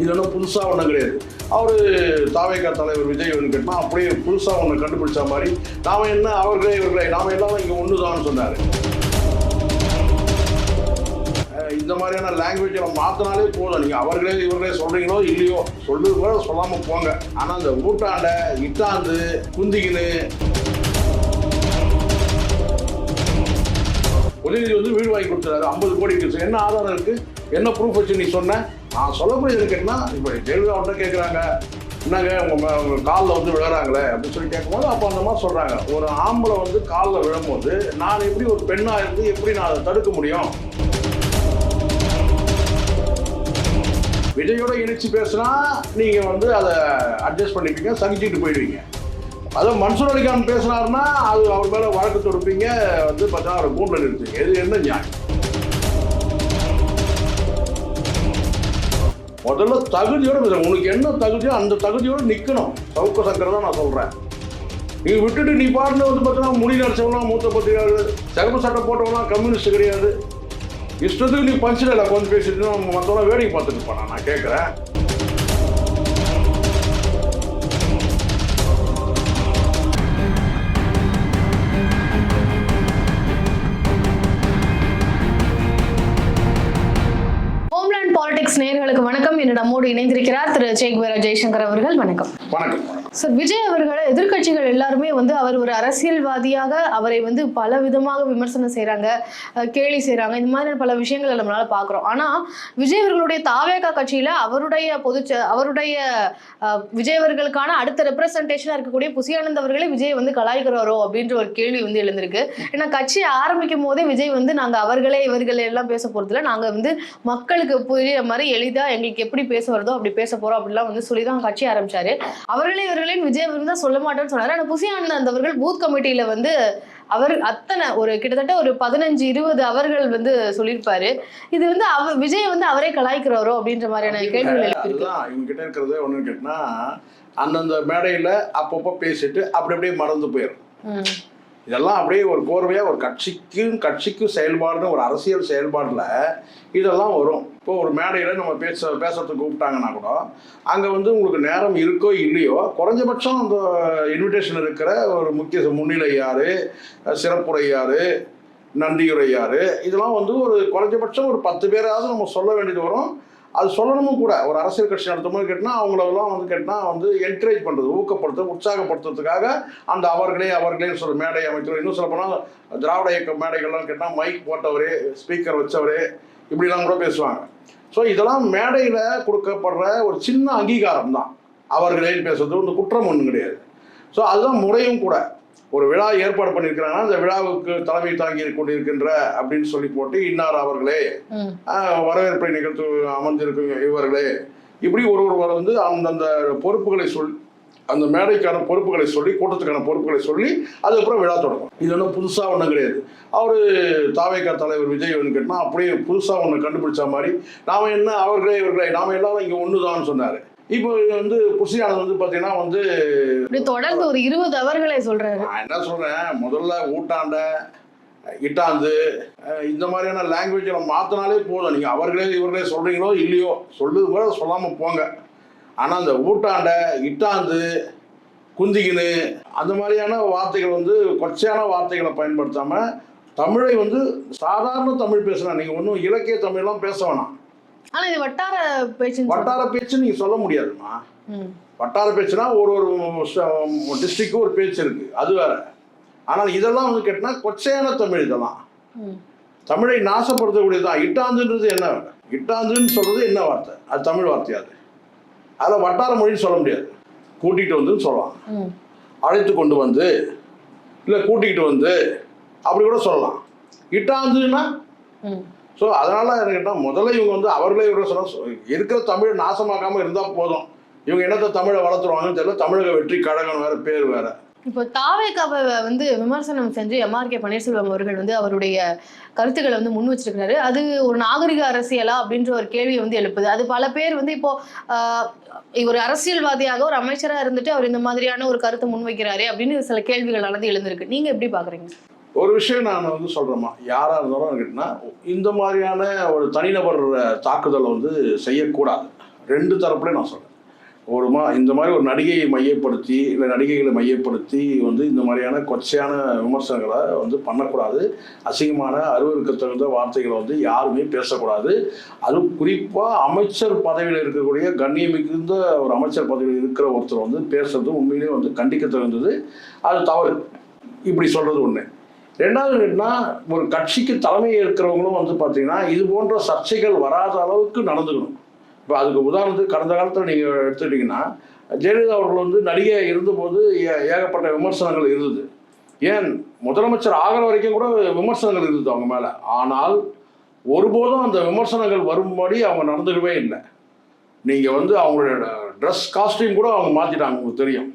இது ஒன்றும் புதுசாக ஒன்றும் கிடையாது. அவர் தாவேக்கா தலைவர் விஜய் வந்து கேட்டால் அப்படியே புதுசாக ஒன்று கண்டுபிடிச்ச மாதிரி நாம் என்ன அவர்களே இவர்களே நாம எல்லாரும் இங்கே ஒன்று தான் சொன்னார் இந்த மாதிரியான லாங்குவேஜை மாற்றினாலே போதும். நீங்கள் அவர்களே இவர்களே சொல்கிறீங்களோ இல்லையோ சொல்றது கூட சொல்லாமல் போங்க. ஆனால் அந்த ஊட்டாண்ட இட்டாந்து குந்திக்கின்னு. உதயநிதி வந்து வீடு வாங்கி கொடுத்துறாரு. ஐம்பது கோடி என்ன ஆதாரம் இருக்குது என்ன ப்ரூஃப் வச்சு நீ சொன்ன? நான் சொல்லக்கூடியது கேட்டா இப்போ ஜெயலலிதா அவர்கிட்ட கேட்குறாங்க என்னங்க உங்க ம- உங்க காலில் வந்து விழுறாங்களே அப்படின்னு சொல்லி கேட்கும்போது அப்போ அந்த மாதிரி சொல்கிறாங்க ஒரு ஆம்பளை வந்து காலில் விழும்போது நான் எப்படி ஒரு பெண்ணாக இருந்து எப்படி நான் அதை தடுக்க முடியும்? விஜயோட இணைச்சு பேசுனா நீங்கள் வந்து அதை அட்ஜஸ்ட் பண்ணிப்பீங்க சகிச்சுட்டு போயிடுவீங்க. அதுவும் மன்சூர் அலிகான் பேசுனாருன்னா அது அவர் மேலே வழக்கு தொடுப்பீங்க வந்து பார்த்தா அவரை கூண்டில் நிறுத்துங்க எது என்ன நியாயம்? முதல்ல தகுதியோட உனக்கு என்ன தகுதியோ அந்த தகுதியோட நிற்கணும் சவுக்க சக்கரை தான் நான் சொல்கிறேன் நீ விட்டுட்டு நீ பாட்டுல வந்து பார்த்தீங்கன்னா முடி நடிச்சவனா மூத்த பத்திரிகையாளர் சிகப்பு சட்டை போட்டவனா கம்யூனிஸ்ட் கிடையாது. இஷ்டத்துக்கு நீ பஞ்சில் கொஞ்சம் பேசிட்டு மற்றவங்க வேடிக்கை பார்த்துட்டு போனா நான் கேட்குறேன் இணைந்திருக்கிறார் திரு ஜெய்சங்கர் அவர்கள் வணக்கம். வணக்கம். சார் விஜய் அவர்களை எதிர்க்கட்சிகள் எல்லாருமே வந்து அவர் ஒரு அரசியல்வாதியாக அவரை வந்து பல விதமாக விமர்சனம் செய்கிறாங்க கேலி செய்கிறாங்க இந்த மாதிரியான பல விஷயங்களை நம்மளால பார்க்குறோம். ஆனால் விஜய் அவர்களுடைய தாவேகா கட்சியில் அவருடைய பொது அவருடைய விஜய் அவர்களுக்கான அடுத்த ரெப்ரசன்டேஷனா இருக்கக்கூடிய புசியானந்த் அவர்களே விஜய் வந்து கலாய்க்கிறாரோ அப்படின்ற ஒரு கேள்வி வந்து எழுந்திருக்கு. ஏன்னா கட்சி ஆரம்பிக்கும் போதே விஜய் வந்து நாங்கள் அவர்களே இவர்களே எல்லாம் பேச போகிறதுல நாங்கள் வந்து மக்களுக்கு புரிய மாதிரி எளிதாக எங்களுக்கு எப்படி பேச வருதோ அப்படி பேச போகிறோம் அப்படிலாம் வந்து சொல்லி தான் கட்சி ஆரம்பித்தார் அவர்களே இவர்கள் விஜய் அவர்கள் தான் சொல்ல மாட்டேன்னு சொன்னாரு. ஆனா புசி ஆனந்த் அவர்கள் பூத் கமிட்டியில வந்து அவர் அத்தனை ஒரு கிட்டத்தட்ட ஒரு பதினஞ்சு இருபது அவர்கள் வந்து சொல்லியிருப்பாரு. இது வந்து அவ விஜய் வந்து அவரே கலாய்க்கிறாரோ அப்படின்ற மாதிரியான கேள்விகள் எழுப்பியிருக்கு. அதுதான் இவங்க கிட்ட இருக்கிறது ஒன்று கேட்டினா அந்தந்த மேடையில் அப்பப்போ பேசிட்டு அப்படி அப்படியே மறந்து போயிடும். இதெல்லாம் அப்படியே ஒரு கோர்வையாக ஒரு கட்சிக்கும் கட்சிக்கும் செயல்பாடுன்னு ஒரு அரசியல் செயல்பாட்டில் இதெல்லாம் வரும். இப்போ ஒரு மேடையில் நம்ம பேச பேசுறதுக்கு கூப்பிட்டாங்கன்னா கூட அங்கே வந்து உங்களுக்கு நேரம் இருக்கோ இல்லையோ குறைஞ்சபட்சம் அந்த இன்விடேஷன் இருக்கிற ஒரு முக்கிய முன்னிலை யார் சிறப்புரை யார் யார் இதெல்லாம் வந்து ஒரு குறைஞ்சபட்சம் ஒரு பத்து பேராவது நம்ம சொல்ல வேண்டியது வரும். அது சொல்லணுமும் கூட. ஒரு அரசியல் கட்சி நடத்தும்போது கேட்டால் அவங்களெல்லாம் வந்து கேட்டால் வந்து என்கரேஜ் பண்ணுறது ஊக்கப்படுத்த உற்சாகப்படுத்துறதுக்காக அந்த அவர்களே அவர்களே சொல்ற மேடை அமைச்சர் இன்னும் சொல்ல போனால் திராவிட இயக்க மேடைகள்லாம் கேட்டால் மைக் போட்டவரே ஸ்பீக்கர் வச்சவரே இப்படிலாம் கூட பேசுவாங்க. ஸோ இதெல்லாம் மேடையில் கொடுக்கப்படுற ஒரு சின்ன அங்கீகாரம் தான் அவர்களேன்னு பேசுறது வந்து குற்றம் ஒன்றும் கிடையாது. ஸோ அதுதான் முறையும் கூட. ஒரு விழா ஏற்பாடு பண்ணியிருக்கிறாங்கன்னா அந்த விழாவுக்கு தலைமை தாங்கி கொண்டிருக்கின்ற அப்படின்னு சொல்லி போட்டு இன்னார் அவர்களே வரவேற்பை நிகழ்த்து அமர்ந்திருக்கும் இவர்களே. இப்படி ஒரு ஒருவர் வந்து அந்தந்த பொறுப்புகளை சொல் அந்த மேடைக்கான பொறுப்புகளை சொல்லி கூட்டத்துக்கான பொறுப்புகளை சொல்லி அதுக்கப்புறம் விழா தொடங்கும். இது ஒன்றும் புதுசாக ஒன்றும் கிடையாது. அவர் தாவேக்கா தலைவர் விஜய் வந்து கேட்டால் அப்படியே புதுசாக ஒன்று கண்டுபிடிச்ச மாதிரி நாம என்ன அவர்களே இவர்களே நாம எல்லாரும் இங்கே ஒன்று தான் சொன்னார். இப்போ வந்து புசியானது வந்து பார்த்தீங்கன்னா வந்து தொடர்ந்து ஒரு இருபது அவர்களை சொல்றாரு. நான் என்ன சொல்றேன்? முதல்ல ஊட்டாண்ட இட்டாந்து இந்த மாதிரியான லாங்குவேஜை மாற்றினாலே போதும். நீங்கள் அவர்களே இவர்களே சொல்கிறீங்களோ இல்லையோ சொல்லுது கூட சொல்லாமல் போங்க. ஆனால் அந்த ஊட்டாண்ட இட்டாந்து குந்திக்கின்னு அந்த மாதிரியான வார்த்தைகள் வந்து கொச்சையான வார்த்தைகளை பயன்படுத்தாமல் தமிழை வந்து சாதாரண தமிழ் பேசலாம் நீங்கள் ஒன்றும் இலக்கிய தமிழ்லாம் பேச வேணாம். ஆனா இது வட்டார பேச்சுன்னு வட்டார பேச்சு நீங்கள் சொல்ல முடியாதுமா. வட்டார பேச்சுனா ஒரு ஒரு டிஸ்ட்ரிக்ட்க்கு ஒரு பேச்சு இருக்கு. அது வேற. ஆனால் இதெல்லாம் வந்து கேட்டினா கொச்சையான தமிழ் இதெல்லாம். தமிழை நாசப்படுத்தக்கூடியதுதான். இட்டாந்துன்றது என்ன இட்டாந்துன்னு சொல்றது என்ன வார்த்தை? அது தமிழ் வார்த்தை அது. அதில் வட்டார மொழின்னு சொல்ல முடியாது. கூட்டிகிட்டு வந்துன்னு சொல்லலாம். அழைத்து கொண்டு வந்து இல்லை கூட்டிகிட்டு வந்து அப்படி கூட சொல்லலாம். இட்டாந்துன்னா. ஸோ அதனால என்ன கேட்டால் முதல்ல இவங்க வந்து அவர்களே இவர்கள் சொன்னால் இருக்கிற தமிழ் நாசமாக்காமல் இருந்தால் போதும். இவங்க என்னத்தை தமிழை வளர்த்துருவாங்கன்னு தெரியல. தமிழக வெற்றி கழகம் வேற பேர் வேற. இப்போ தாவேக்காவை வந்து விமர்சனம் செஞ்சு எம்ஆர்கே பன்னீர்செல்வம் அவர்கள் வந்து அவருடைய கருத்துக்களை வந்து முன் வச்சிருக்கிறாரு. அது ஒரு நாகரிக அரசியலா அப்படின்ற ஒரு கேள்வியை வந்து எழுப்புது. அது பல பேர் வந்து இப்போ ஒரு அரசியல்வாதியாக ஒரு அமைச்சராக இருந்துட்டு அவர் இந்த மாதிரியான ஒரு கருத்தை முன்வைக்கிறாரு அப்படின்னு சில கேள்விகள் நடந்து எழுந்திருக்கு. நீங்க எப்படி பாக்குறீங்க? ஒரு விஷயம் நான் வந்து சொல்கிறேம்மா யாராக இருந்தாலும் கேட்டினா இந்த மாதிரியான ஒரு தனிநபர் தாக்குதலை வந்து செய்யக்கூடாது. ரெண்டு தரப்புலையும் நான் சொல்கிறேன் ஒரு மா இந்த மாதிரி ஒரு நடிகையை மையப்படுத்தி இல்லை நடிகைகளை மையப்படுத்தி வந்து இந்த மாதிரியான கொச்சையான விமர்சனங்களை வந்து பண்ணக்கூடாது. அசிங்கமான அருவருக்கத்தகுந்த வார்த்தைகளை வந்து யாருமே பேசக்கூடாது. அதுவும் குறிப்பாக அமைச்சர் பதவியில் இருக்கக்கூடிய கண்ணியம் மிகுந்த ஒரு அமைச்சர் பதவியில் இருக்கிற ஒருத்தர் வந்து பேசுறது உண்மையிலேயே வந்து கண்டிக்க தகுந்தது அது தவறு. இப்படி சொல்கிறது ஒன்று ரெண்டாவது என்னன்னா ஒரு கட்சிக்கு தலைமை ஏற்கிறவங்களும் வந்து பார்த்தீங்கன்னா இது போன்ற சர்ச்சைகள் வராத அளவுக்கு நடந்துக்கணும். இப்போ அதுக்கு உதாரணத்துக்கு கடந்த காலத்தில் நீங்கள் எடுத்துக்கிட்டிங்கன்னா ஜெயலலிதா அவர்கள் வந்து நடிகை இருந்தபோது ஏ- ஏகப்பட்ட விமர்சனங்கள் இருந்தது. ஏன்? முதலமைச்சர் ஆகிற வரைக்கும் கூட விமர்சனங்கள் இருந்தது அவங்க மேலே. ஆனால் ஒருபோதும் அந்த விமர்சனங்கள் வரும்படி அவங்க நடந்துக்கவே இல்லை. நீங்கள் வந்து அவங்களோட ட்ரெஸ் காஸ்டியூம் கூட அவங்க மாற்றிட்டாங்க உங்களுக்கு தெரியும்.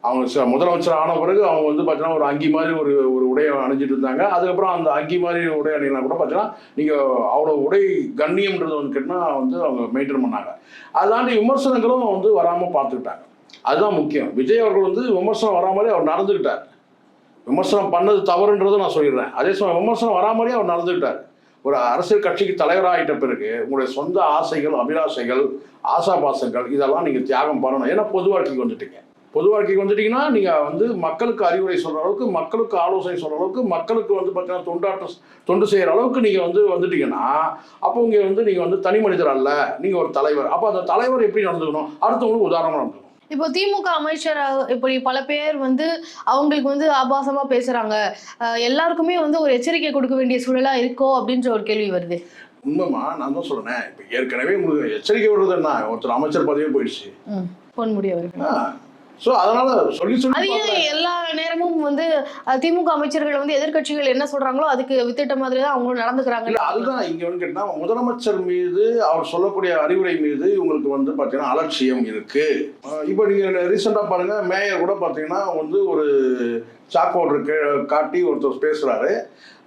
அவங்க ச- முதலமைச்சர் ஆன பிறகு அவங்க வந்து பார்த்தீங்கன்னா ஒரு அங்கி மாதிரி ஒரு ஒரு உடையை அணிஞ்சிட்டு இருந்தாங்க. அதுக்கப்புறம் அந்த அங்கி மாதிரி உடை அணினா கூட பார்த்தீங்கன்னா நீங்கள் அவ்வளோ உடை கண்ணியம்ன்றது வந்து கேட்டால் வந்து அவங்க மெயின்டைன் பண்ணாங்க. அதாண்டி விமர்சனங்களும் வந்து வராமல் பார்த்துக்கிட்டாங்க. அதுதான் முக்கியம். விஜய் அவர்கள் வந்து விமர்சனம் வராமலே அவர் நடந்துக்கிட்டார். விமர்சனம் பண்ணது தவறுன்றதை நான் சொல்லிடுறேன். அதே சமயம் விமர்சனம் வராமலே அவர் நடந்துக்கிட்டார். ஒரு அரசியல் கட்சிக்கு தலைவராகிட்ட பிறகு உங்களுடைய சொந்த ஆசைகள் அபிலாஷைகள் ஆசாபாசங்கள் இதெல்லாம் நீங்கள் தியாகம் பண்ணணும். ஏன்னா பொது வாழ்க்கைக்கு வந்துட்டீங்க. பொது வாழ்க்கைக்கு வந்துட்டீங்கன்னா நீங்கள் வந்து மக்களுக்கு அறிவுரை சொல்கிற அளவுக்கு மக்களுக்கு ஆலோசனை சொல்கிற அளவுக்கு மக்களுக்கு வந்து பார்த்தீங்கன்னா தொண்டாட்டம் தொண்டு செய்கிற அளவுக்கு நீங்கள் வந்து வந்துட்டீங்கன்னா அப்போ இங்கே வந்து நீங்கள் வந்து தனி மனிதர் அல்ல. நீங்கள் ஒரு தலைவர். அப்போ அந்த தலைவர் எப்படி நடந்துக்கணும்? அடுத்தவங்களுக்கு உதாரணமாக நடந்துக்கணும். இப்போ திமுக அமைச்சர் இப்படி பல பேர் வந்து அவங்களுக்கு வந்து ஆபாசமா பேசுறாங்க. எல்லாருக்குமே வந்து ஒரு எச்சரிக்கை கொடுக்க வேண்டிய சூழலா இருக்கோ அப்படின்ற ஒரு கேள்வி வருது. உண்மைமா நான் தான் சொல்றேன். இப்போ ஏற்கனவே உங்களுக்கு எச்சரிக்கை விடுறது என்ன? ஒருத்தர் அமைச்சர் பதவியே போயிடுச்சு. பொன் முடியவர்கள் ஸோ அதனால சொல்லி சொல்லி. எல்லா நேரமும் வந்து திமுக அமைச்சர்கள் வந்து எதிர்க்கட்சிகள் என்ன சொல்றாங்களோ அதுக்கு வித்திட்ட மாதிரி தான் அவங்களும் நடந்துக்கிறாங்க. இல்ல அதுதான் இங்க வந்து கேட்டா முதலமைச்சர் மீது அவர் சொல்லக்கூடிய அறிவுரை மீது இவங்களுக்கு வந்து பாத்தீங்கன்னா அலட்சியம் இருக்கு. இப்போ நீங்க ரீசெண்டா பாருங்க மேயர் கூட பாத்தீங்கன்னா வந்து ஒரு சாக் பவுடர் காட்டி ஒருத்தர் பேசுறாரு.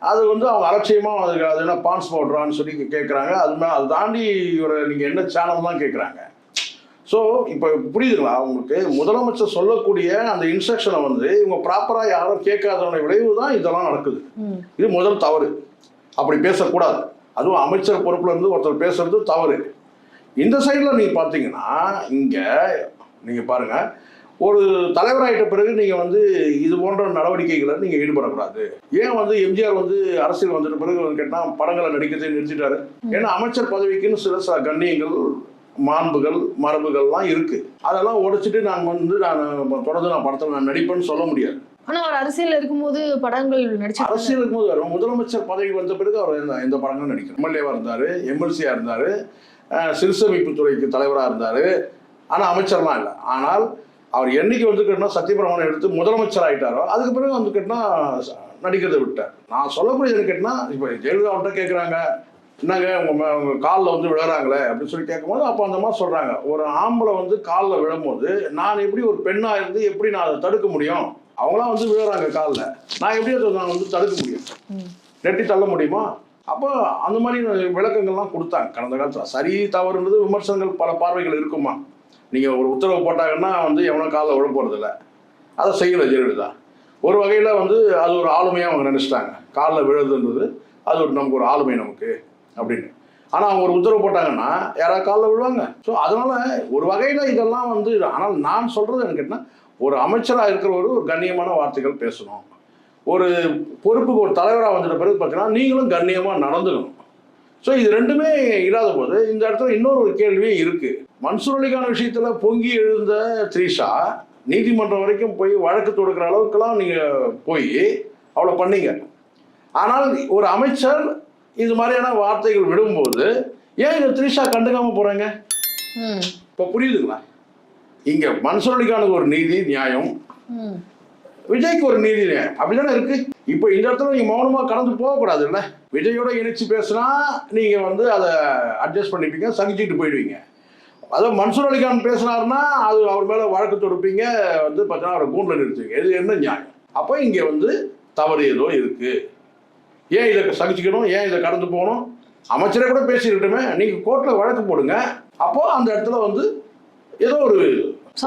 அது வந்து அவங்க அலட்சியமா அதுக்கு அது என்ன பான்ஸ் பவுடரான்னு சொல்லி கேட்குறாங்க அது அதை தாண்டி ஒரு நீங்க என்ன சேனல் தான் கேட்குறாங்க ஸோ இப்போ புரியுதுங்களா உங்களுக்கு? முதலமைச்சர் சொல்லக்கூடிய அந்த இன்ஸ்ட்ரக்ஷனை வந்து இவங்க ப்ராப்பராக யாரும் கேட்காதவங்க விளைவு தான் இதெல்லாம் நடக்குது. இது முதல் தவறு. அப்படி பேசக்கூடாது. அதுவும் அமைச்சர் பொறுப்புல இருந்து ஒருத்தர் பேசுறது தவறு. இந்த சைடில் நீங்கள் பார்த்தீங்கன்னா இங்கே நீங்கள் பாருங்க ஒரு தலைவராயிட்ட பிறகு நீங்கள் வந்து இது போன்ற நடவடிக்கைகளை நீங்கள் ஈடுபடக்கூடாது. ஏன் வந்து எம்ஜிஆர் வந்து அரசியல் வந்துட்ட பிறகு வந்து கேட்டால் படங்களை நடிக்கிறதை நிறுத்திட்டாரு. ஏன்னா அமைச்சர் பதவிக்குன்னு சில சில கண்ணியங்கள் மாண்புகள் மரபுகள்லாம் இருக்கு. அதெல்லாம் உடைச்சிட்டு நான் வந்து நான் தொடர்ந்து நான் படத்தில் நான் நடிப்பேன்னு சொல்ல முடியாது. ஆனா அவர் அரசியல் இருக்கும்போது படங்கள் நடிச்சு அரசியல் இருக்கும்போது முதலமைச்சர் பதவி வந்த பிறகு அவர் எந்த படங்களும் நடிக்கணும் எம்எல்ஏவாக இருந்தார் எம்எல்சியாக இருந்தார் சிறுசமைப்பு துறைக்கு தலைவராக இருந்தார். ஆனால் அமைச்சர்லாம் இல்லை. ஆனால் அவர் என்னைக்கு வந்து கேட்டால் சத்தியபிரமாணம் எடுத்து முதலமைச்சர் ஆயிட்டாரோ அதுக்கு பிறகு வந்து கேட்டால் நடிக்கிறதை விட்டார். நான் சொல்லக்கூடியது கேட்டால் இப்போ ஜெயலலிதா அவர்கிட்ட கேட்குறாங்க என்னங்க உங்கள் உங்கள் காலில் வந்து விழுறாங்களே அப்படின்னு சொல்லி கேட்கும்போது அப்போ அந்த மாதிரி சொல்கிறாங்க ஒரு ஆம்பளை வந்து காலில் விழும்போது நான் எப்படி ஒரு பெண்ணாக இருந்து எப்படி நான் அதை தடுக்க முடியும்? அவங்களாம் வந்து விழுறாங்க காலில். நான் எப்படி அதை நான் வந்து தடுக்க முடியும். நெட்டி தள்ள முடியுமா? அப்போ அந்த மாதிரி விளக்கங்கள்லாம் கொடுத்தாங்க. கடந்த காலத்தில் சரி தவறுன்றது விமர்சனங்கள் பல பார்வைகள் இருக்குமா? நீங்கள் ஒரு உத்தரவு போட்டாங்கன்னா வந்து எவனோ காலில் விழ போகிறதில்ல அதை செய்யலை ஜெயலலிதா. ஒரு வகையில் வந்து அது ஒரு ஆளுமையாக அவங்க நினச்சிட்டாங்க. காலில் விழுதுன்றது அது ஒரு நமக்கு ஒரு ஆளுமை நமக்கு. அப்படின்னு. ஆனால் அவங்க ஒரு உத்தரவு போட்டாங்கன்னா யாராவது காலில் விழுவாங்க. ஸோ அதனால் ஒரு வகையில் இதெல்லாம் வந்து ஆனால் நான் சொல்கிறது என்ன ஒரு அமைச்சராக இருக்கிறவர் ஒரு கண்ணியமான வார்த்தைகள் பேசணும். ஒரு பொறுப்புக்கு ஒரு தலைவராக வந்துட்ட பிறகு பார்த்தீங்கன்னா நீங்களும் கண்ணியமாக நடந்துக்கணும். ஸோ இது ரெண்டுமே இல்லாத போது இந்த இடத்துல இன்னொரு ஒரு கேள்வியே இருக்குது மன்சூர் அலிகான விஷயத்தில் பொங்கி எழுந்த த்ரீஷா நீதிமன்றம் வரைக்கும் போய் வழக்கு தொடுக்கிற அளவுக்குலாம் நீங்கள் போய் அவ்வளோ பண்ணீங்க. ஆனால் ஒரு அமைச்சர் இது மாதிரியான வார்த்தைகள் விடும்போது ஏன் இந்த த்ரீஷா கண்டுக்காம போறாங்க. இப்போ புரியுதுங்களா? இங்க மன்சூர் அலிகானுக்கு ஒரு நீதி நியாயம். விஜய்க்கு ஒரு நீதி நியாயம். அப்படிதானே இருக்கு? இப்போ இந்த இடத்துல நீங்க மௌனமா கடந்து போகக்கூடாது இல்ல விஜயோட இணைச்சு பேசினா நீங்க வந்து அதை அட்ஜஸ்ட் பண்ணிப்பீங்க சகிச்சுட்டு போயிடுவீங்க. அதாவது மன்சூர் அலிகான் பேசினாருன்னா அது அவர் மேல வழக்கு தொடுப்பீங்க வந்து பார்த்தீங்கன்னா அவரை கூண்டில் நிறுத்துவீங்க. இது என்ன நியாயம்? அப்போ இங்க வந்து தவறு ஏதோ இருக்கு. ஏன் இதை சகிச்சுக்கணும்? ஏன் இதை கடந்து போகணும்? அமைச்சரே கூட பேசிக்கிட்டுமே நீங்க கோர்ட்ல வழக்கு போடுங்க. அப்போ அந்த இடத்துல வந்து ஏதோ ஒரு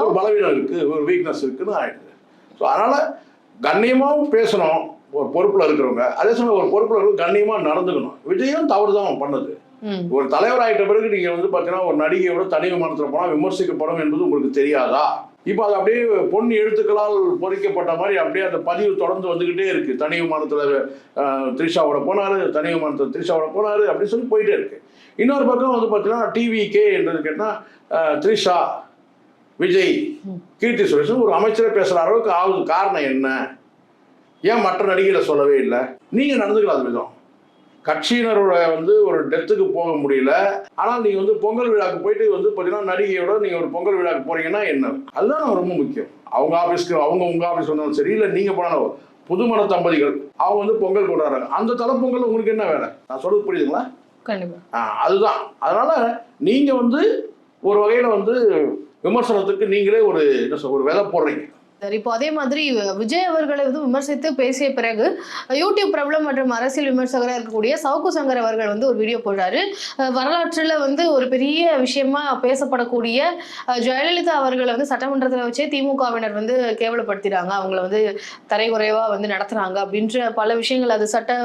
ஒரு பலவீனம் இருக்கு ஒரு வீக்னஸ் இருக்குன்னு ஆயிடுது. ஸோ அதனால கண்ணியமாகவும் பேசணும். ஒரு பொறுப்புல இருக்கிறவங்க. அதே சமயம் ஒரு பொறுப்புல இருக்கிறவங்க கண்ணியமா நடந்துக்கணும். விஜயும் தவறு தான் பண்ணது. ஒரு தலைவர் ஆயிட்ட பிறகு நீங்க வந்து பாத்தீங்கன்னா ஒரு நடிகையோட தனி விமானத்துல போனா விமர்சிக்கப்படும் என்பது உங்களுக்கு தெரியாதா? இப்போ அது அப்படியே பொன் எழுத்துக்களால் பொறிக்கப்பட்ட மாதிரி அப்படியே அந்த பதிவு தொடர்ந்து வந்துகிட்டே இருக்கு. தனி விமானத்துல த்ரிஷாவோட போனாரு தனி விமானத்துல த்ரிஷாவோட போனாரு அப்படின்னு சொல்லி போயிட்டே இருக்கு. இன்னொரு பக்கம் வந்து பாத்தீங்கன்னா டிவி கே என்றது கேட்டா அஹ், த்ரிஷா விஜய் கீர்த்தி சுரேஷன் ஒரு அமைச்சரை பேசுற அளவுக்கு ஆகுது. காரணம் என்ன? ஏன் மற்ற நடிகைகளை சொல்லவே இல்லை? நீங்க நடந்துக்கலாம் அது விதம் கட்சியினரோட வந்து ஒரு டெத்துக்கு போக முடியல. ஆனால் நீங்க வந்து பொங்கல் விழாக்கு போயிட்டு வந்து பார்த்தீங்கன்னா நடிகையோட நீங்க ஒரு பொங்கல் விழாக்கு போறீங்கன்னா என்ன? அதுதான் ரொம்ப முக்கியம். அவங்க ஆஃபீஸ்க்கு அவங்க உங்க ஆஃபீஸ் வந்தாலும் சரி இல்லை நீங்க போனாலும் புதுமண தம்பதிகள் அவங்க வந்து பொங்கல் கொண்டாடுறாங்க. அந்த தலைப்பொங்கல் உங்களுக்கு என்ன வேலை? நான் சொல்றது புரியுதுங்களா? கண்டிப்பா. அதுதான். அதனால நீங்க வந்து ஒரு வகையில வந்து விமர்சனத்துக்கு நீங்களே ஒரு என்ன சொல்ற ஒரு விதை போடுறீங்க. சரி. இப்போ அதே மாதிரி விஜய் அவர்களை வந்து விமர்சித்து பேசிய பிறகு யூடியூப் பிரபலம் மற்றும் அரசியல் விமர்சகராக இருக்கக்கூடிய சவுக்கு சங்கர் அவர்கள் வந்து ஒரு வீடியோ போடுறாரு. வரலாற்றில் வந்து ஒரு பெரிய விஷயமா பேசப்படக்கூடிய ஜெயலலிதா அவர்களை வந்து சட்டமன்றத்தில் வச்சே திமுகவினர் வந்து கேவலப்படுத்திறாங்க. அவங்கள வந்து தரைக்குறைவா வந்து நடத்துறாங்க அப்படின்ற பல விஷயங்கள். அது சட்ட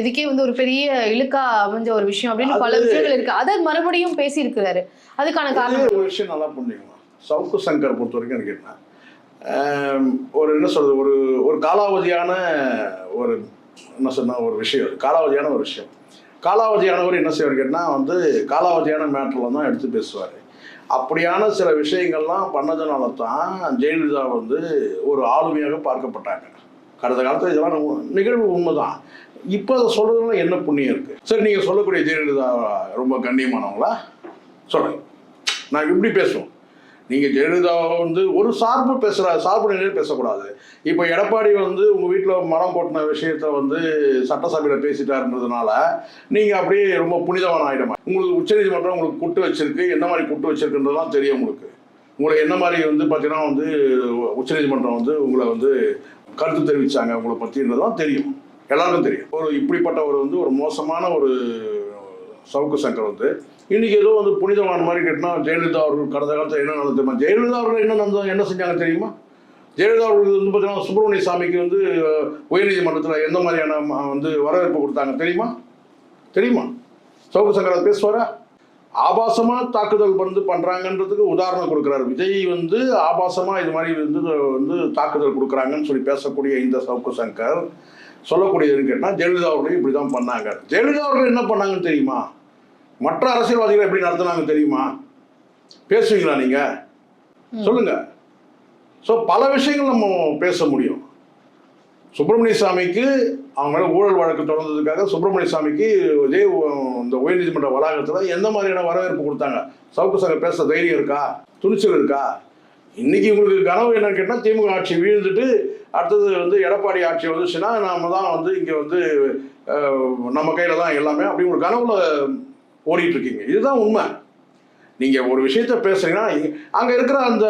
இதுக்கே வந்து ஒரு பெரிய இழுக்கா அமைஞ்ச ஒரு விஷயம் அப்படின்னு பல விஷயங்கள் இருக்கு. அதை மறுபடியும் பேசி இருக்கிறாரு அதுக்கான காரணம்? ஒரு விஷயம் நல்லா சவுக்கு சங்கர் பொறுத்த வரைக்கும் எனக்கு என்ன? ஒரு என்ன சொல்றது ஒரு ஒரு காலாவதியான ஒரு என்ன சொன்ன ஒரு விஷயம் காலாவதியான ஒரு விஷயம். காலாவதியானவர் என்ன செய்வார் கேட்டால் வந்து காலாவதியான மேட்டரில் தான் எடுத்து பேசுவார். அப்படியான சில விஷயங்கள்லாம் பண்ணதுனால தான் ஜெயலலிதா வந்து ஒரு ஆளுமையாக பார்க்கப்பட்டாங்க. கடந்த காலத்தில் இதெல்லாம் நிகழ்வு உண்மைதான். இப்போ அதை சொல்றதுனால என்ன புண்ணியம் இருக்கு? சரி நீங்கள் சொல்லக்கூடிய ஜெயலலிதா ரொம்ப கண்ணியமானவங்களா? சொல்லுங்க. நான் இப்படி பேசுவோம். நீங்கள் ஜெயலலிதாவை வந்து ஒரு சார்பு பேசுகிற சார்பு நிலையில் பேசக்கூடாது. இப்போ எடப்பாடி வந்து உங்கள் வீட்டில் மரம் கொட்டின விஷயத்த வந்து சட்டசபையில் பேசிட்டாருன்றதுனால நீங்கள் அப்படியே ரொம்ப புனிதமான ஆகிடமா உங்களுக்கு உச்சநீதிமன்றம் உங்களுக்கு குட்டு வச்சிருக்கு என்ன மாதிரி குட்டு வச்சிருக்குன்றதுலாம் தெரியும் உங்களுக்கு. உங்களை என்ன மாதிரி வந்து பார்த்தீங்கன்னா வந்து உச்சநீதிமன்றம் வந்து உங்களை வந்து கருத்து தெரிவித்தாங்க உங்களை பற்றின்றதுலாம் தெரியும். எல்லாருக்கும் தெரியும். ஒரு இப்படிப்பட்ட ஒரு வந்து ஒரு மோசமான ஒரு சவுக்கு சங்கர் வந்து இன்னைக்கு ஏதோ வந்து புனிதமான மாதிரி கேட்டினா ஜெயலலிதா அவர்கள் கடந்த காலத்தில் என்ன நடந்தது ஜெயலலிதா அவர்கள் என்ன நடந்தது? என்ன செஞ்சாங்க தெரியுமா? ஜெயலலிதா அவர்கள் வந்து பார்த்தீங்கன்னா சுப்பிரமணிய சாமிக்கு வந்து உயர்நீதிமன்றத்தில் எந்த மாதிரியான ம- வந்து வரவேற்பு கொடுத்தாங்க தெரியுமா? தெரியுமா? சவுக்கு சங்கர் பேசுவாரா? ஆபாசமாக தாக்குதல் வந்து பண்ணுறாங்கன்றதுக்கு உதாரணம் கொடுக்குறாரு. விஜய் வந்து ஆபாசமாக இது மாதிரி வந்து வந்து தாக்குதல் கொடுக்குறாங்கன்னு சொல்லி பேசக்கூடிய இந்த சவுக்கு சங்கர் சொல்லக்கூடியதுன்னு கேட்டால் ஜெயலலிதா அவர்களையும் இப்படி தான் பண்ணாங்க. ஜெயலலிதா அவர்கள் என்ன பண்ணாங்கன்னு தெரியுமா? மற்ற அரசியல்வாதிகள் எப்படி நடத்துனாங்க தெரியுமா? பேசுவீங்களா நீங்க? சொல்லுங்க. ஸோ பல விஷயங்கள் நம்ம பேச முடியும். சுப்பிரமணிய சாமிக்கு அவங்க மேல ஊழல் வழக்கு தொடர்ந்ததுக்காக சுப்பிரமணிய சாமிக்கு உ- இந்த உயர்நீதிமன்ற வளாகத்தில் எந்த மாதிரியான வரவேற்பு கொடுத்தாங்க? சவுக்கு சங்கர் பேச தைரியம் இருக்கா? துணிச்சல் இருக்கா? இன்னைக்கு உங்களுக்கு கனவு என்னன்னு கேட்டால் திமுக ஆட்சி வீழ்ந்துட்டு அடுத்தது வந்து எடப்பாடி ஆட்சி வந்துச்சுன்னா நாம தான் வந்து இங்கே வந்து நம்ம கையில் தான் எல்லாமே. அப்படி ஒரு கனவுல ஓடிட்டு இருக்கீங்க இதுதான் உண்மை. நீங்கள் ஒரு விஷயத்த பேசுறீங்கன்னா இங்க- அங்கே இருக்கிற அந்த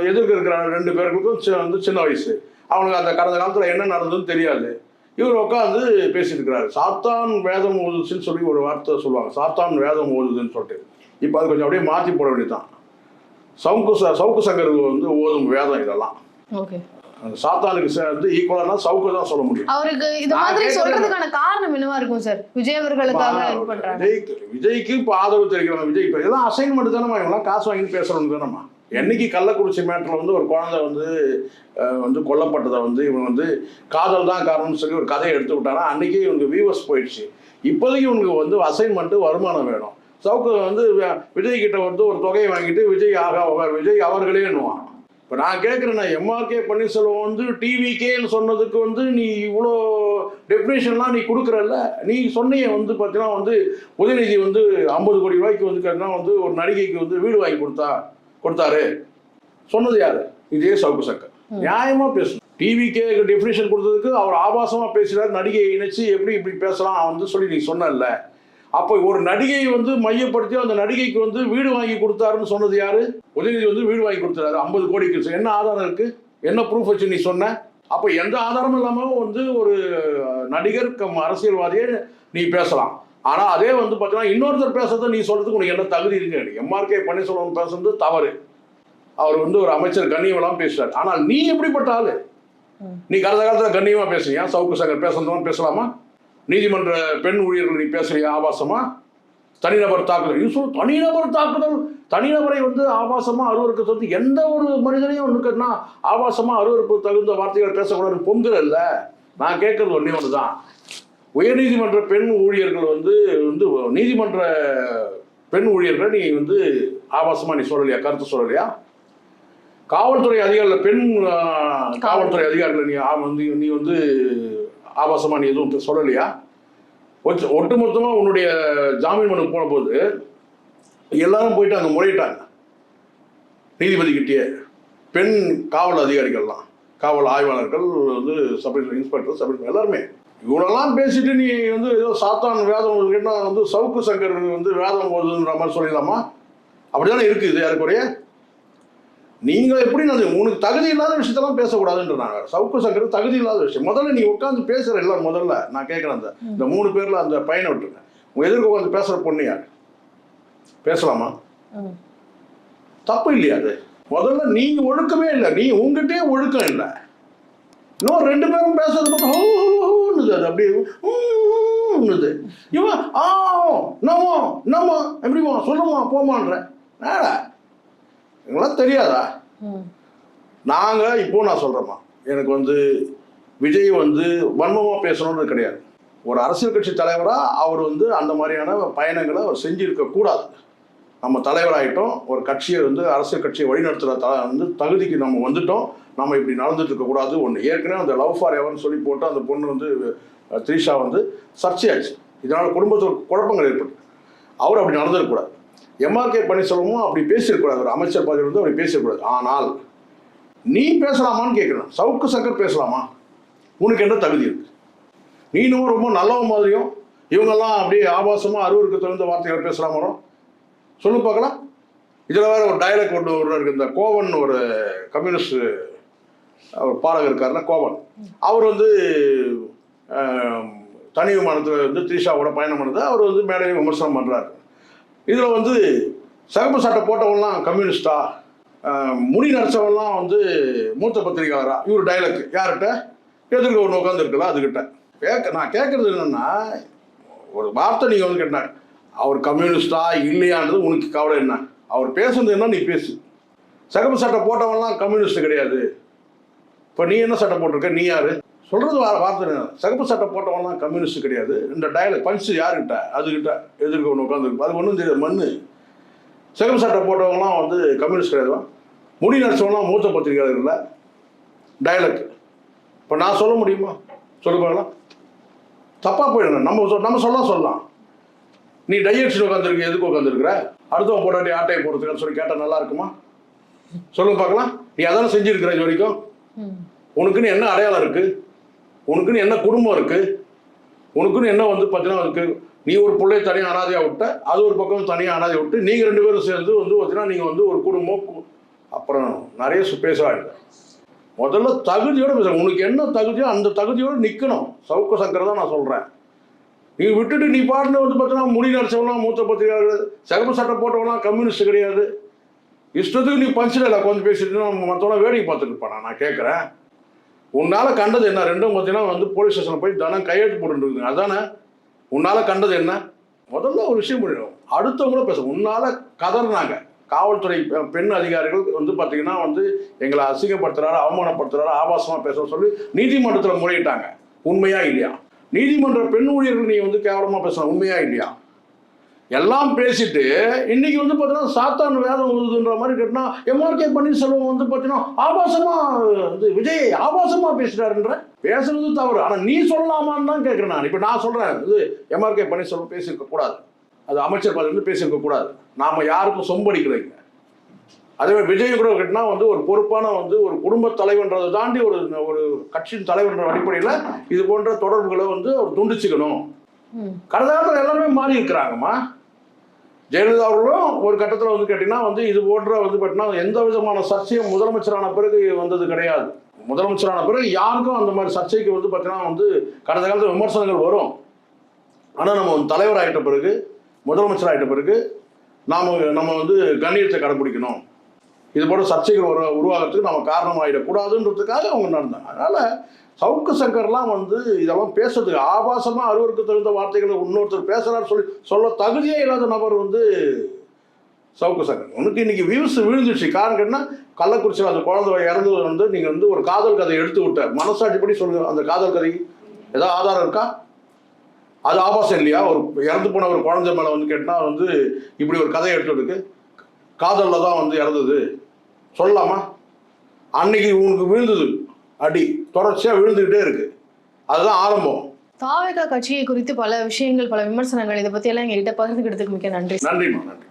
எதிர்க்க இருக்கிற ரெண்டு பேர்களுக்கும் சி- வந்து சின்ன வயசு. அவனுக்கு அந்த கடந்த காலத்தில் என்ன நடந்ததுன்னு தெரியாது. இவர் உட்காந்து பேசிட்டு இருக்கிறாரு. சாத்தான் வேதம் ஓதுச்சுன்னு சொல்லி ஒரு வார்த்தை சொல்லுவாங்க. சாத்தான் வேதம் ஓதுதுன்னு சொல்லிட்டு. இப்போ அது கொஞ்சம் அப்படியே மாற்றி போட வேண்டியதுதான். சவுக்கு ச- சவுக்கு சங்கர் வந்து ஓதும் வேதம் இதெல்லாம். சாத்தானுக்கு சே- வந்து ஈக்குவலானா சவுக்கு தான் சொல்ல முடியும். அவருக்கு இது மாதிரி சொல்றதுக்கான காரணம் என்னவா இருக்கும் சார் விஜய் அவர்களுக்காக விஜய்க்கு இப்போ ஆதரவு தெரிவிக்கிறவங்க விஜய் இப்போ இதெல்லாம் அசைன்மெண்ட் தானே இவங்களாம் காசு வாங்கி பேசுறவங்க தானேம்மா. என்னைக்கு கள்ளக்குறிச்சி மேட்டரில் வந்து ஒரு குழந்தை வந்து வந்து கொல்லப்பட்டதை வந்து இவன் வந்து காதல் தான் காரணம்னு சொல்லி ஒரு கதையை எடுத்து விட்டானா அன்னைக்கே இவனுக்கு வியூவர்ஸ் போயிடுச்சு. இப்போதைக்கு இவனுக்கு வந்து அசைன்மெண்ட்டு வருமானம் வேணும். சவுக்கு வந்து விஜய் கிட்ட வந்து ஒரு தொகையை வாங்கிட்டு விஜய் ஆகா விஜய் அவர்களேன்னுவான். இப்போ நான் கேட்குறேன் எம்ஆர்கே பன்னீர்செல்வம் வந்து டிவிகேன்னு சொன்னதுக்கு வந்து நீ இவ்வளோ டெஃபினேஷன்லாம் நீ கொடுக்குறல்ல. நீ சொன்னிய வந்து பார்த்தீங்கன்னா வந்து உதயநிதி வந்து ஐம்பது கோடி ரூபாய்க்கு வந்து கேட்டினா வந்து ஒரு நடிகைக்கு வந்து வீடு வாங்கி கொடுத்தா கொடுத்தாரு. சொன்னது யாரு? இதே சவுக்கு சக்கர். நியாயமா பேசணும் டிவிக்கே டெஃபினேஷன் கொடுத்ததுக்கு அவர் ஆபாசமா பேசுறாரு நடிகையை இணைச்சு எப்படி இப்படி பேசலாம் வந்து சொல்லி நீ சொன்னல அப்போ ஒரு நடிகையை வந்து மையப்படுத்தி அந்த நடிகைக்கு வந்து வீடு வாங்கி கொடுத்தாருன்னு சொன்னது யாரு? உதயநிதி வந்து வீடு வாங்கி கொடுத்தாரு ஐம்பது கோடிக்கு என்ன ஆதாரம் இருக்கு? என்ன ப்ரூஃப் வச்சு நீ சொன்ன? அப்போ எந்த ஆதாரமும் இல்லாம வந்து ஒரு நடிகர் கம் அரசியல்வாதியே நீ பேசலாம். ஆனா அதே வந்து பார்த்தீங்கன்னா இன்னொருத்தர் பேசுறதை நீ சொல்றதுக்கு உனக்கு என்ன தகுதி இருக்கு? எம்ஆர்கே பன்னீர்செல்வம் பேசுறது தவறு. அவர் வந்து ஒரு அமைச்சர் கண்ணியமெல்லாம் பேசுறாரு. ஆனால் நீ எப்படிப்பட்ட ஆளு. நீ கடந்த காலத்துல கண்ணியமா பேசுறியா சவுக்கு சங்கர் பேசுறதுலாம் பேசலாமா? நீதிமன்ற பெண் ஊழியர்கள் நீ பேசுறியா ஆபாசமா? தனிநபர் தாக்குதல். இது சொல் தனிநபர் தாக்குதல். தனிநபரை வந்து ஆபாசமா அருவருக்கு வந்து எந்த ஒரு மனிதனையும் ஒன்றுக்குன்னா ஆபாசமா அருவருக்கு தகுந்த வார்த்தைகள் பேசக்கூடாது பொங்கல் இல்ல. நான் கேட்கறது ஒண்ணே ஒன்று தான் உயர்நீதிமன்ற பெண் ஊழியர்கள் வந்து வந்து நீதிமன்ற பெண் ஊழியர்கள் நீ வந்து ஆபாசமா நீ சொல்லலையா? கருத்து சொல்லலையா? காவல்துறை அதிகாரிகள் பெண் காவல்துறை. அதிகாரிகள் நீ வந்து நீ வந்து ஆபாசமாக நீ எதுவும் சொல்லலையா? ஒட்டு மொத்தமாக உன்னுடைய ஜாமீன் மனு போன போது எல்லாரும் போயிட்டு அங்கே முறையிட்டாங்க. நீதிபதி கிட்டே பெண் காவல் அதிகாரிகள்லாம் காவல் ஆய்வாளர்கள் வந்து சப் இன்ஸ்பெக்டர் சப் எல்லாருமே. இவ்வளோலாம் பேசிட்டு நீ வந்து ஏதோ சாத்தான் வேதம் கேட்டால் வந்து சவுக்கு சங்கர் வந்து வேதம் போகுதுன்ற மாதிரி சொல்லிடலாமா? அப்படிதானே இருக்குது இது நீங்கள் எப்படி நான் உனக்கு தகுதி இல்லாத விஷயத்தெல்லாம் பேசக்கூடாதுன்றாங்க சவுக்கு சங்கர் தகுதி இல்லாத விஷயம். முதல்ல நீ உட்காந்து பேசுற இல்ல முதல்ல நான் கேட்குறேன் அந்த இந்த மூணு பேர்ல அந்த பையனை விட்டுருங்க. உங்க எதிர்க்க உட்காந்து பேசுற பொண்ணு யார் பேசலாமா. தப்பு இல்லையா அது? முதல்ல நீ ஒழுக்கமே இல்லை. நீ உங்ககிட்டயே ஒழுக்கம் இல்லை. இன்னும் ரெண்டு பேரும் பேசுறது மட்டும் ஹூன்னுது அது. அப்படியே ஹூன்னுது இவன் ஆ நம்மோ நம்மோ எப்படிமா சொல்லுமா போமான்ற நேடா எங்களாம் தெரியாதா. நாங்கள் இப்போ நான் சொல்கிறேம்மா எனக்கு வந்து விஜய் வந்து வன்மமாக பேசணும்னு கிடையாது. ஒரு அரசியல் கட்சி தலைவராக அவர் வந்து அந்த மாதிரியான பயணங்களை அவர் செஞ்சிருக்க கூடாது. நம்ம தலைவராயிட்டோம். ஒரு கட்சியை வந்து அரசியல் கட்சியை வழிநடத்துகிற த வந்து தகுதிக்கு நம்ம வந்துட்டோம். நம்ம இப்படி நடந்துட்டு இருக்கக்கூடாது ஒன்று ஏற்கனவே அந்த லவ் ஃபார் எவர்னு சொல்லி போட்டு அந்த பொண்ணு வந்து த்ரிஷா வந்து சர்ச்சையாச்சு. இதனால் குடும்பத்தில் குழப்பங்கள் ஏற்பட்டு. அவர் அப்படி எம்ஆர்கே பன்னீர்செல்வமும் அப்படி பேசியிருக்கூடாது ஒரு அமைச்சர் பதவியில் வந்து அப்படி பேசியிருக்கூடாது ஆனால் நீ பேசலாமான்னு கேட்குறேன். சவுக்கு சங்கர் பேசலாமா? உனக்கு என்ன தகுதி இருக்கு? நீனும் ரொம்ப நல்லவன் மாதிரியும் இவங்கெல்லாம் அப்படியே ஆபாசமாக அருவருக்கு தகுந்த வார்த்தைகளை பேசலாமோ சொல்லு பார்க்கலாம். இதில் வேற ஒரு டயலாக் ஒன்று ஒரு இருக்கு. இந்த கோவன் ஒரு கம்யூனிஸ்ட் ஒரு பாடகர் இருக்காருன்னா கோவன். அவர் வந்து தனி விமானத்தில் வந்து த்ரிஷாவோட பயணம் பண்ணது. அவர் வந்து மேடையில் விமர்சனம் பண்ணுறாரு இதில் வந்து சகப்பு சட்டை போட்டவன்லாம் கம்யூனிஸ்டா முடி நடிச்சவன்லாம் வந்து மூத்த பத்திரிகையாளரா? இவர் டைலாக் யார்கிட்ட? எதிர்க்க ஒன்று உட்காந்துருக்கல அதுக்கிட்ட கேட்க நான் கேட்குறது என்னென்னா ஒரு வார்த்தை நீங்கள் வந்து கேட்டாங்க. அவர் கம்யூனிஸ்டா இல்லையான்றது உனக்கு கவலை என்ன? அவர் பேசுனது என்ன நீ பேசு. சகப்பு சட்டை போட்டவன்லாம் கம்யூனிஸ்ட் கிடையாது. இப்போ நீ என்ன சட்டை போட்டிருக்க? நீ யாரு? சொல்றது வா வார்த்தை? சகப்பு சட்டை போட்டவன்லாம் கம்யூனிஸ்ட் கிடையாது. இந்த டயலாக் பஞ்சு யாருக்கிட்ட அதுகிட்ட எதிர்க்க ஒன்று உட்காந்துருக்கு அது ஒன்றும் தெரியாது. மண்ணு. சிகப்பு சட்டை போட்டவங்களாம் வந்து கம்யூனிஸ்ட் கிடையாது. முடி நடிச்சவங்களாம் மூத்த பத்திரிகையாளர் இல்லை டயலாக் இப்போ நான் சொல்ல முடியுமா? சொல்லு பார்க்கலாம் தப்பாக போயிடணும் நம்ம சொல் நம்ம சொல்லலாம் சொல்லலாம். நீ டையக்ஷன் உட்காந்துருக்கு எதுக்கு உட்காந்துருக்குற அடுத்தவன் போட்டாட்டி ஆட்டையை போடுறதுக்குன்னு சொல்லி கேட்டால் நல்லா இருக்குமா? சொல்லுங்க பார்க்கலாம். நீ அதானே செஞ்சிருக்கிற இது வரைக்கும். உனக்குன்னு என்ன அடையாளம் இருக்கு? உனக்குன்னு என்ன குடும்பம் இருக்கு? உனக்குன்னு என்ன வந்து பார்த்தீங்கன்னா இருக்கு? நீ ஒரு பிள்ளைய தனியாக அனாதையாக விட்ட அது ஒரு பக்கம் தனியாக அனாதையை விட்டு நீங்கள் ரெண்டு பேரும் சேர்ந்து வந்து பார்த்தீங்கன்னா நீங்கள் வந்து ஒரு குடும்பம் அப்புறம் நிறைய சு- பேசுவாங்க முதல்ல தகுதியோட பேச உனக்கு என்ன தகுதியோ அந்த தகுதியோடு நிற்கணும் சவுக்க சங்கர் தான் நான் சொல்கிறேன் நீ விட்டுட்டு நீ பாட்டுன்னு வந்து பார்த்தீங்கன்னா முடி நடிச்சவங்களாம் மூத்த பத்திரிகையாளர்கள் சிகப்பு சட்டை போட்டவங்களாம் கம்யூனிஸ்ட் கிடையாது. இஷ்டத்துக்கு நீ பஞ்சில் கொஞ்சம் பேசிட்டு மற்றவங்க வேடிக்கை பார்த்துட்டு இருப்பானா? நான் கேட்குறேன் உன்னால கண்டது என்ன? ரெண்டும் பார்த்தீங்கன்னா வந்து போலீஸ் ஸ்டேஷனில் போய் தினம் கையெழுத்து போட்டுருக்குங்க அதானே? உன்னால கண்டது என்ன? முதல்ல ஒரு விஷயம் பண்ணிடும் அடுத்தவங்கள பேச. உன்னால கதறினாங்க. காவல்துறை பெண் அதிகாரிகள் வந்து பார்த்தீங்கன்னா வந்து எங்களை அசிங்கப்படுத்துறாரு அவமானப்படுத்துறாரு ஆபாசமாக பேச சொல்லி நீதிமன்றத்தில் முறையிட்டாங்க. உண்மையா இல்லையா? நீதிமன்ற பெண் ஊழியர்கள் நீ வந்து கேவலமாக பேசுகிற உண்மையா இல்லையா? எல்லாம் பேசிட்டு இன்னைக்கு வந்து பார்த்தீங்கன்னா சாத்தான் வேதம் வருதுன்ற மாதிரி கேட்டினா எம்ஆர்கே பன்னீர்செல்வம் வந்து பார்த்தீங்கன்னா ஆபாசமா வந்து விஜய் ஆபாசமா பேசுறாருன்ற. பேசுறது தவறு. ஆனால் நீ சொல்லலாமான்னு தான் கேட்குறேன் நான். இப்போ நான் சொல்றேன் இது எம்ஆர்கே பன்னீர்செல்வம் பேசியிருக்க கூடாது. அது அமைச்சர் பதவி வந்து பேசியிருக்க கூடாது. நாம யாருக்கும் சொம்படிக்கலைங்க. அதே மாதிரி விஜய் கூட கேட்டினா வந்து ஒரு பொறுப்பான வந்து ஒரு குடும்ப தலைவன்றதை தாண்டி ஒரு ஒரு கட்சியின் தலைவர்ன்ற அடிப்படையில் இது போன்ற தொடர்புகளை வந்து அவர் துண்டிச்சுக்கணும். கடந்த காலத்தில் எல்லாருமே மாறி இருக்கிறாங்கம்மா. ஜெயலலிதா அவர்களும் ஒரு கட்டத்தில் வந்து கேட்டிங்கன்னா வந்து இது போன்ற வந்து பார்த்தீங்கன்னா எந்த விதமான சர்ச்சையும் முதலமைச்சரான பிறகு வந்தது கிடையாது. முதலமைச்சரான பிறகு யாருக்கும் அந்த மாதிரி சர்ச்சைக்கு வந்து பார்த்தீங்கன்னா வந்து கடந்த காலத்தில் விமர்சனங்கள் வரும். ஆனால் நம்ம வந்து தலைவர் ஆகிட்ட பிறகு முதலமைச்சர் ஆகிட்ட பிறகு நாம் நம்ம வந்து கண்ணியத்தை கடைபிடிக்கணும். இது போல சர்ச்சைகள் உருவாகிறதுக்கு நம்ம காரணம் ஆகிடக்கூடாதுன்றதுக்காக அவங்க நடந்தாங்க. அதனால் சவுக்கு சங்கர்லாம் வந்து இதெல்லாம் பேசுறதுக்கு ஆபாசமாக அறுவருக்கு தகுந்த வார்த்தைகளை இன்னொருத்தர் பேசுகிறார் சொல்லி சொல்ல தகுதியே இல்லாத நபர் வந்து சவுக்கு சங்கர். உனக்கு இன்னைக்கு வியூஸ் விழுந்துச்சு காரணம் கேட்டா கள்ளக்குறிச்சியில் அந்த குழந்தை இறந்தது வந்து நீங்கள் வந்து ஒரு காதல் கதை எடுத்து விட்ட. மனசாட்சிப்படி சொல்லுங்க. அந்த காதல் கதை. ஏதாவது ஆதாரம் இருக்கா? அது ஆபாசம் இல்லையா? ஒரு இறந்து போன ஒரு குழந்தை மேலே வந்து கேட்டால் வந்து இப்படி ஒரு கதை எடுத்துருக்கு காதலில் தான் வந்து இறந்தது. சொல்லலாமா? அன்னைக்கு உனக்கு விழுந்தது. அடி தொடர்ச்சியாக விழுந்துக்கிட்டே இருக்கு. அதுதான் ஆரம்பம். தாவேகா கட்சியை குறித்து பல விஷயங்கள் பல விமர்சனங்கள் இதை பத்தி எல்லாம் எங்ககிட்ட பகிர்ந்துக்கிட்டதுக்கு மிக்க நன்றி. நன்றிம்மா நன்றி.